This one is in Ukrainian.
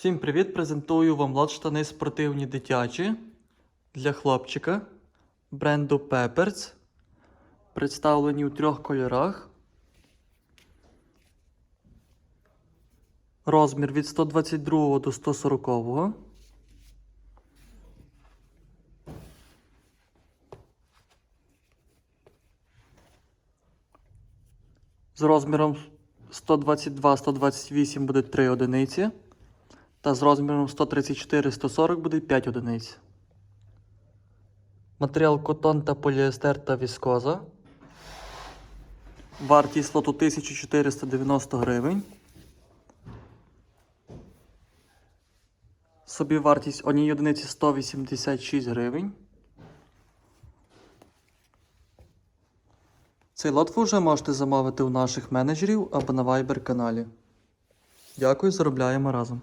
Всім привіт! Презентую вам лот штани спортивні дитячі для хлопчика бренду Peppers. Представлені у трьох кольорах. Розмір від 122 до 140. З розміром 122-128 буде 3 одиниці. Та з розміром 134-140 буде 5 одиниць. Матеріал котон та поліестер та віскоза. Вартість лоту 1490 гривень. Собівартість однієї одиниці 186 гривень. Цей лот ви вже можете замовити у наших менеджерів або на Viber каналі. Дякую, заробляємо разом.